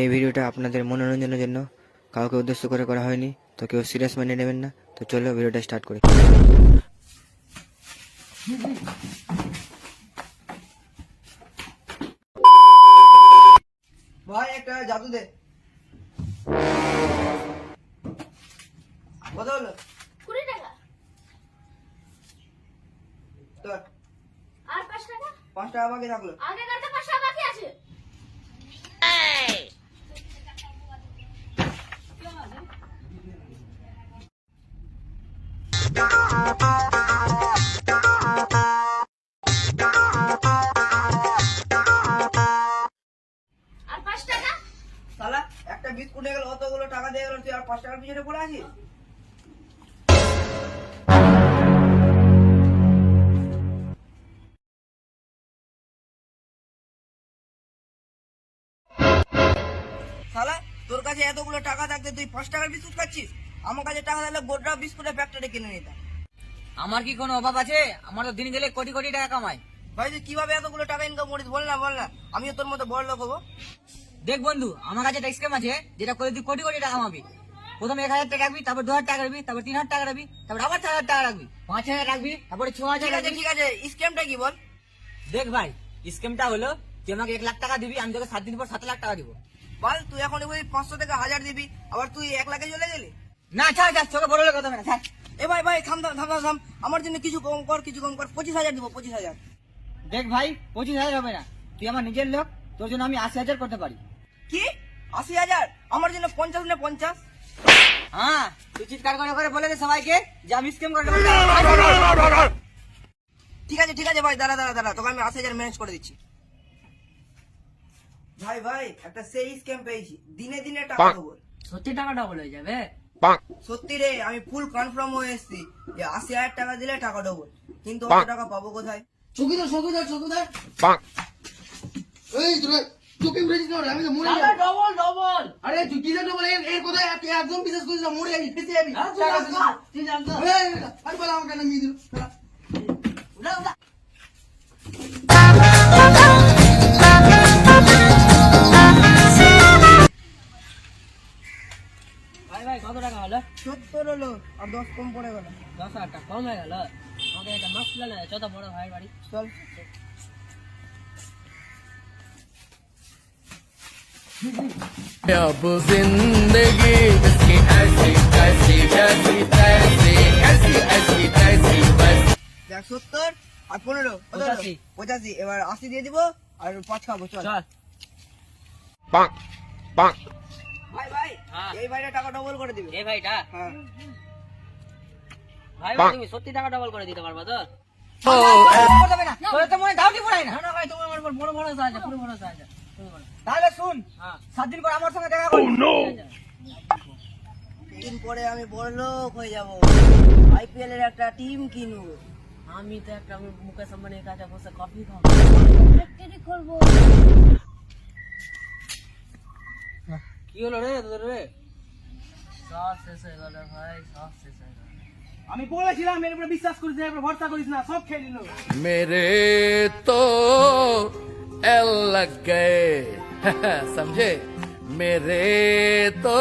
এই ভিডিওটা আপনাদের মনোরঞ্জনের জন্য কাউকে উদ্দেশ্য করে করা হয়নি তো কেউ সিরিয়াস মানে নেবেন না তো চলো ভিডিওটা স্টার্ট করি। ভাই একটা জাদু দে। কত হলো? কুড়ি টাকা। তোর। আর পাঁচ টাকা? পাঁচ টাকা বাকি থাকল। আগে কাটতে পাঁচ টাকা বাকি আছে বিস্কুট গেল? অতগুলো টাকা দিয়ে গেল। তুই আর পাঁচ টাকার পিছনে পড়ে আছিস? শালা তোর কাছে এতগুলো টাকা থাকতে তুই পাঁচ টাকার বিস্কুট খাচ্ছিস? আমার কাছে টাকা থাকলে গোটা বিস্কুটের ফ্যাক্টরি কিনে নিতাম। আমার কি কোনো অভাব আছে? আমার তো দিন গেলে কোটি কোটি টাকা কামাই ভাই তুই কীভাবে এতগুলো টাকা ইনকাম করিস? বল না বল না। আমিও তোর মতো বড় লোক হব। দেখ বন্ধু আমার কাছে একটা স্কিম আছে যেটা করে তুই কোটি কোটি টাকা কামাবি। প্রথমে এক হাজার টাকা রাখবি তারপর দু হাজার টাকা রাখবি তারপর তিন হাজার টাকা রাখবি তারপর আবার চার হাজার টাকা রাখবি পাঁচ হাজার রাখবি তারপরে ছ হাজার ঠিক আছে রাখবি। ঠিক আছে স্ক্যামটা কি বল? দেখ ভাই স্কিমটা হলো তুই আমাকে এক লাখ টাকা দিবি আমি তোকে সাত দিন পর সাত লাখ টাকা দিব। বল তুই এখন ওই পাঁচশো থেকে হাজার দিবি আবার তুই এক লাখে চলে গেলি? না ছাড় ছাড় চোখে বড় কথা হবে না ছাড় এ ভাই ভাই থাম থাম থাম থাম, থাম। আমার জন্য কিছু কম কর কিছু কম কর। পঁচিশ হাজার দিব পঁচিশ হাজার। দেখ ভাই পঁচিশ হাজার হবে না। তুই আমার নিজের লোক তোর জন্য আমি আশি হাজার করতে পারি। কি? আশি হাজার? আমার জন্য পঞ্চাশ না পঞ্চাশ? হ্যাঁ তুই চিৎকার করে করে বলে দে সবাইকে যে আমি করে ঠিক আছে ঠিক আছে ভাই দাঁড়া দাঁড়া দাঁড়া তোকে আমি আশি হাজার ম্যানেজ করে দিচ্ছি। ভাই ভাই একটা সেই স্ক্যাম পেয়েছি। দিনে দিনে টাকা দেবো সত্যি টাকাটা বলে যাবে? সত্যি রে আমি ফুল কনফার্ম হয়ে এসেছি। যে আশি হাজার টাকা দিলে টাকা ডবল কিন্তু অত টাকা পাবো কোথায়? চকিদার চকিদার চকিদার। এই তোরা চোখে উঠেছিস না আমি তো মরে যাব। ডবল ডবল আরে তুই কি জানো বলে এর এর কথা তুই একদম বিশ্বাস করিস না মরে যাবি ফেসে যাবি। তুই জানতো এই, আরে বল আমাকে না মিয়ে হলো সত্তর হলো আর দশ কম পড়ে গেল দশ হাজার টাকা কম হয়ে গেল আমাকে একটা মাছ তুলে না চত বড় ভাই বাড়ি চল अब जिंदगी इसकी ऐसी तैसी जैसी तैसी ऐसी ऐसी तैसी बस দেখ সত্তর আর পনেরো কত হলো? পঁচাশি। পঁচাশি এবার আশি দিয়ে দিব আর পাঁচ খাবো চল চল ভাই ভাই হ্যাঁ। এই ভাইটা টাকা ডবল করে দিবে এই ভাইটা হ্যাঁ ভাই ভাই তুমি সত্যি টাকা ডবল করে দিতে পারবা তো করতে না তোর তো মনে দাউটি পড়াই না না ভাই তোমার আমার উপর বড় বড় সাহায্য পুরো বড় সাহায্য তাহলে শুন সাত দিন পর আমার সঙ্গে দেখা দিন পরে আমি বড় লোক হয়ে যাব আইপিএল এর একটা টিম কিনবো আমি তো একটা আমি মুকেশ আম্বানির কাছে বসে কফি খাব ফ্যাক্টরি করব কি হলো রে তোদের রে সব শেষ হয়ে গেল ভাই সব শেষ হয়ে গেল আমি বলেছিলাম এর উপরে বিশ্বাস করিস না এর উপরে ভরসা করিস না সব খেয়ে নিল मेरे तो एल लग गए समझे मेरे तो